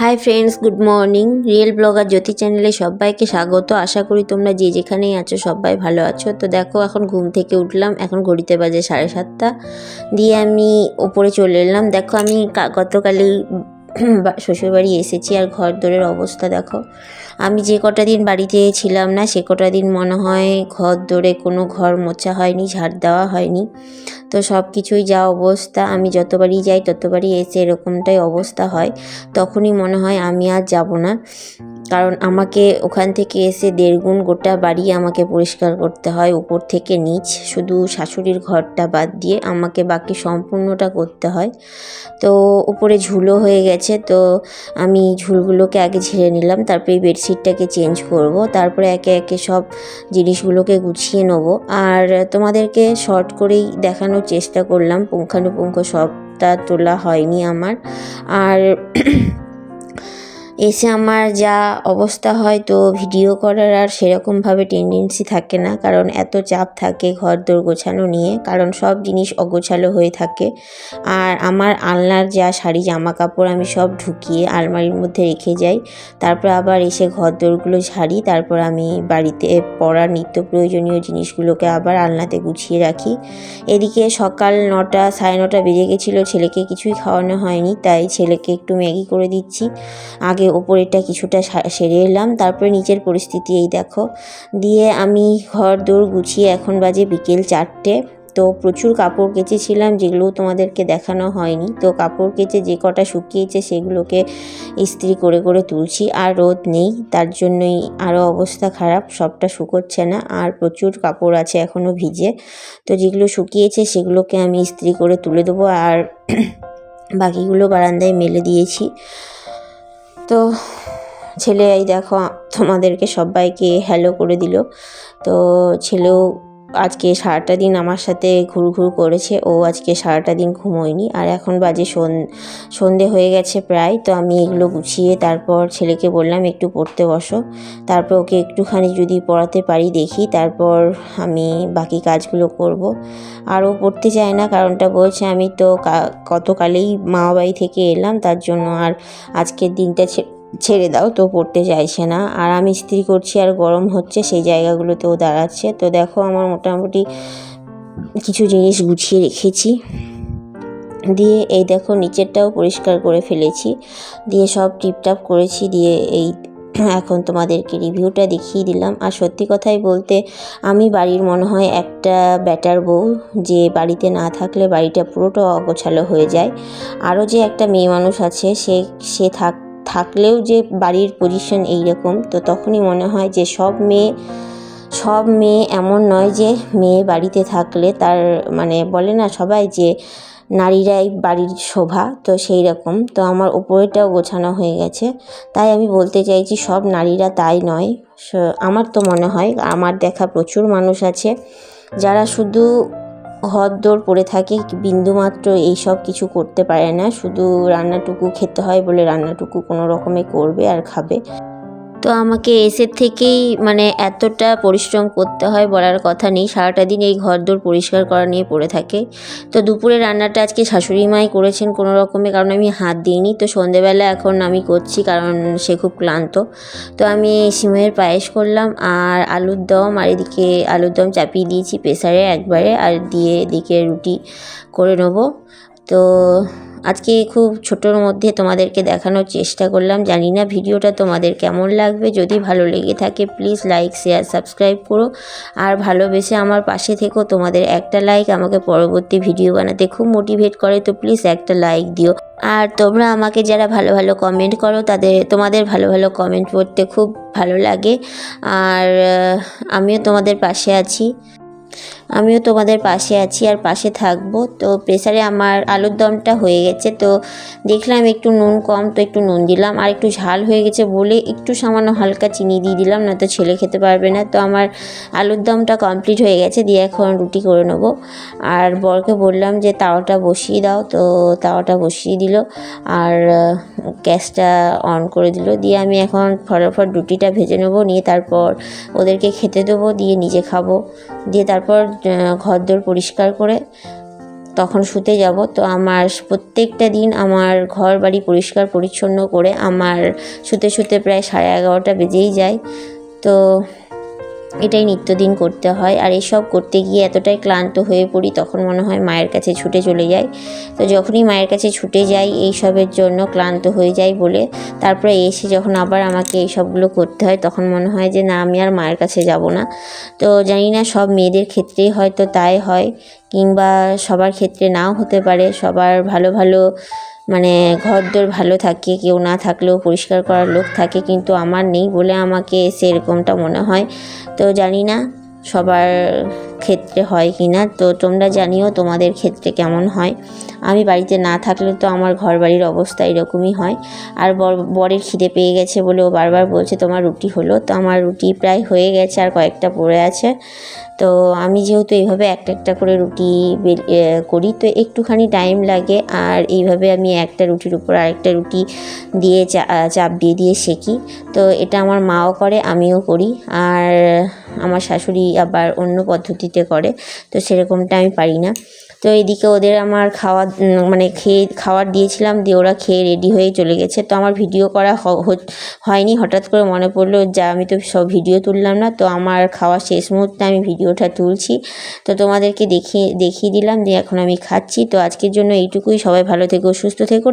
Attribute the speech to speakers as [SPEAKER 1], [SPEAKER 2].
[SPEAKER 1] Hi friends good morning real blogger Jyoti চ্যানেলে সবাইকে স্বাগত। আশা করি তোমরা যে যেখানেই আছো সবাই ভালো আছো। তো দেখো, এখন ঘুম থেকে উঠলাম। এখন ঘড়িতে বাজে সাড়ে সাতটা। দিয়ে আমি ওপরে চলে এলাম। দেখো, আমি গতকালই শ্বশুরবাড়ি এসেছি আর ঘর দোরের অবস্থা দেখো। আমি যে কটা দিন বাড়িতে ছিলাম না, সে কটা দিন মনে হয় ঘর দোরে কোনো ঘর মোছা হয়নি, ঝাড় দেওয়া হয়নি। তো সব কিছুই যা অবস্থা, আমি যতবারই যাই ততবারই এসে এরকমটাই অবস্থা হয়। তখনই মনে হয় আমি আর যাব না। কারণ আমাকে ওখান থেকে এসে দেড়গুণ গোটা বাড়ি আমাকে পরিষ্কার করতে হয়, উপর থেকে নিচ। শুধু শাশুড়ির ঘরটা বাদ দিয়ে আমাকে বাকি সম্পূর্ণটা করতে হয়। তো উপরে ঝুলো হয়ে গেছে, তো আমি ঝুলগুলোকে আগে ঝেড়ে নিলাম, তারপরে বেডশিটটাকে চেঞ্জ করব, তারপরে একে একে সব জিনিসগুলোকে গুছিয়ে নেব। আর তোমাদেরকে শর্ট করেই দেখানোর চেষ্টা করলাম, পুঙ্খানুপুঙ্খ সবটা তোলা হয়নি আমার। আর এসে আমার যা অবস্থা হয় তো ভিডিও করার আর সেরকমভাবে টেন্ডেন্সি থাকে না। কারণ এত চাপ থাকে ঘর দোর গোছানো নিয়ে। কারণ সব জিনিস অগোছালো হয়ে থাকে। আর আমার আলনার যা শাড়ি জামা কাপড় আমি সব ঢুকিয়ে আলমারির মধ্যে রেখে যাই। তারপর আবার এসে ঘর দোরগুলো ঝাড়ি। তারপর আমি বাড়িতে পড়ার নিত্য প্রয়োজনীয় জিনিসগুলোকে আবার আলনাতে গুছিয়ে রাখি। এদিকে সকাল নটা, সাড়ে নটা বেজে গেছিল। ছেলেকে কিছুই খাওয়ানো হয়নি। তাই ছেলেকে একটু ম্যাগি করে দিচ্ছি। আগে ওপরেরটা কিছুটা সেরে এলাম। তারপরে নিচের পরিস্থিতি এই দেখো। দিয়ে আমি ঘর দৌড় গুছিয়ে এখন বাজে বিকেল চারটে। তো প্রচুর কাপড় কেচেছিলাম যেগুলো তোমাদেরকে দেখানো হয়নি। তো কাপড় কেচে যে কটা শুকিয়েছে সেগুলোকে ইস্ত্রি করে করে তুলছি। আর রোদ নেই, তার জন্যই আরও অবস্থা খারাপ, সবটা শুকোচ্ছে না। আর প্রচুর কাপড় আছে এখনও ভিজে। তো যেগুলো শুকিয়েছে সেগুলোকে আমি ইস্ত্রি করে তুলে দেবো। আর বাকিগুলো বারান্দায় মেলে দিয়েছি। তো ছেলে এই দেখো তোমাদেরকে সবাইকে হ্যালো করে দিল। তো ছেলেও আজকে সারাটা দিন আমার সাথে ঘুরঘুর করেছে। ও আজকে সারাটা দিন ঘুমোয়নি। আর এখন বাজে সন, সন্ধে হয়ে গেছে প্রায়। তো আমি এগুলো গুছিয়ে তারপর ছেলেকে বললাম, একটু পড়তে বসো। তারপর ওকে একটুখানি যদি পড়াতে পারি দেখি। তারপর আমি বাকি কাজগুলো করব। আর ও পড়তে চায় না। কারণটা বলছে, আমি তো গতকালেই মামা বাড়ি থেকে এলাম। তার জন্য আর আজকের দিনটা ছেড়ে দাও, তো পড়তে চাইছে না। আর আমি ইস্ত্রি করছি, আর গরম হচ্ছে, সেই জায়গাগুলোতেও দাঁড়াচ্ছে। তো দেখো, আমার মোটামুটি কিছু জিনিস গুছিয়ে রেখেছি। দিয়ে এই দেখো, নিচেরটাও পরিষ্কার করে ফেলেছি। দিয়ে সব টিপটাপ করেছি, দিয়ে এই এখন তোমাদেরকে রিভিউটা দেখিয়ে দিলাম। আর সত্যি কথাই বলতে, আমি বাড়ির মনে হয় একটা ব্যাটার বউ, যে বাড়িতে না থাকলে বাড়িটা পুরোটা অগোছালো হয়ে যায়। আরও যে একটা মেয়ে মানুষ আছে, সে সে থাক থাকলেও যে বাড়ির পজিশন এইরকম, তো তখনই মনে হয় যে সব মেয়ে সব মেয়ে এমন নয় যে মেয়ে বাড়িতে থাকলে তার মানে বলে না সবাই যে নারীরাই বাড়ির শোভা, তো সেই রকম তো আমার উপরেটাও গোছানো হয়ে গেছে। তাই আমি বলতে চাইছি সব নারীরা তাই নয়। আমার তো মনে হয়, আমার দেখা প্রচুর মানুষ আছে যারা শুধু ঘর পড়ে থাকে, বিন্দুমাত্র এইসব কিছু করতে পারে না। শুধু রান্নাটুকু খেতে হয় বলে রান্নাটুকু কোনো রকমে করবে আর খাবে। তো আমাকে এসের থেকেই মানে এতটা পরিশ্রম করতে হয় বলার কথা নেই। সারাটা দিন এই ঘর দোর পরিষ্কার করা নিয়ে পড়ে থাকে। তো দুপুরে রান্নাটা আজকে শাশুড়ি মাই করেছেন কোনো রকমে, কারণ আমি হাত দিইনি। তো সন্ধেবেলা এখন আমি করছি, কারণ সে খুব ক্লান্ত। তো আমি সিমের পায়েস করলাম আর আলুর দম আর এদিকে আলুর দম চাপিয়ে দিয়েছি প্রেসারে একবারে, আর দিয়ে এদিকে রুটি করে নেব। তো আজকে খুব ছোটোর মধ্যে তোমাদেরকে দেখানোর চেষ্টা করলাম। জানি না ভিডিওটা তোমাদের কেমন লাগবে। যদি ভালো লেগে থাকে প্লিজ লাইক শেয়ার সাবস্ক্রাইব করো। আর ভালোবেসে আমার পাশে থেকো। তোমাদের একটা লাইক আমাকে পরবর্তী ভিডিও বানাতে খুব মোটিভেট করে। তো প্লিজ একটা লাইক দিও। আর তোমরা আমাকে যারা ভালো ভালো কমেন্ট করো, তাদের, তোমাদের ভালো ভালো কমেন্ট পড়তে খুব ভালো লাগে। আর আমিও তোমাদের পাশে আছি। আমিও তোমাদের পাশে আছি আর পাশে থাকব। তো প্রেসারে আমার আলুর দমটা হয়ে গেছে। তো দেখলাম একটু নুন কম, তো একটু নুন দিলাম। আর একটু ঝাল হয়ে গেছে বলে একটু সামান্য হালকা চিনি দিয়ে দিলাম না তো ছেলে খেতে পারবে না। তো আমার আলুর দমটা কমপ্লিট হয়ে গেছে, দিয়ে এখন রুটি করে নেব। আর বরকে বললাম যে তাওয়াটা বসিয়ে দাও। তো তাওয়াটা বসিয়ে দিল আর গ্যাসটা অন করে দিল। দিয়ে আমি এখন ফটাফট রুটিটা ভেজে নেব, নিয়ে তারপর ওদেরকে খেতে দেবো, দিয়ে নিজে খাব। দিয়ে তারপর ঘর দোর পরিষ্কার করে তখন শুতে যাব। তো আমার প্রত্যেকটা দিন আমার ঘর বাড়ি পরিষ্কার পরিচ্ছন্ন করে আমার শুতে শুতে প্রায় সাড়ে এগারোটা বেজেই যায়। তো এটাই নিত্যদিন করতে হয়। আর এসব করতে গিয়ে এতটাই ক্লান্ত হয়ে পড়ি, তখন মনে হয় মায়ের কাছে ছুটে চলে যাই। তো যখনই মায়ের কাছে ছুটে যাই, এইসবের জন্য ক্লান্ত হয়ে যাই বলে, তারপরে এসে যখন আবার আমাকে এইসবগুলো করতে হয়, তখন মনে হয় যে, না, আমি আর মায়ের কাছে যাব না। তো জানি না, সব মেয়েদের ক্ষেত্রেই হয়তো তাই হয়, কিংবা সবার ক্ষেত্রে নাও হতে পারে। সবার ভালো ভালো মানে ঘরদোর ভালো থাকে, কেউ না থাকলেও পরিষ্কার করার লোক থাকে, কিন্তু আমার নেই বলে আমাকে সেরকমটা মনে হয়। তো জানি না, সবার ক্ষেত্রে হয় কি না, তো তোমরা জানিও তোমাদের ক্ষেত্রে কেমন হয়। আমি বাড়িতে না থাকলে তো আমার ঘর বাড়ির অবস্থা এরকমই হয়। আর বর- বরের খিদে পেয়ে গেছে বলে ও বারবার বলছে তোমার রুটি হলো। তো আমার রুটি প্রায় হয়ে গেছে আর কয়েকটা পড়ে আছে। তো আমি যেহেতু এইভাবে একটা একটা করে রুটি করি, তো একটুখানি টাইম লাগে। আর এইভাবে আমি একটা রুটির উপর আরেকটা রুটি দিয়ে চাপ দিয়ে দিয়ে সেকি। তো এটা আমার মাও করে, আমিও করি। আর আমার শাশুড়ি আবার অন্য পদ্ধতিতে করে, তো সেরকমটা আমি পারি না। তো এদিকে ওদের আমার খাওয়া মানে খেয়ে খাবার দিয়েছিলাম, দিয়ে ওরা খেয়ে রেডি হয়ে চলে গেছে। তো আমার ভিডিও করা হয়নি, হঠাৎ করে মনে পড়ল যা, আমি তো সব ভিডিও তুললাম না, তো আমার খাওয়া শেষ মুহূর্তে আমি ভিডিওটা তুলছি। তো তোমাদেরকে দেখিয়ে দেখিয়ে দিলাম যে এখন আমি খাচ্ছি। তো আজকের জন্য এইটুকুই, সবাই ভালো থেকো, সুস্থ থেকো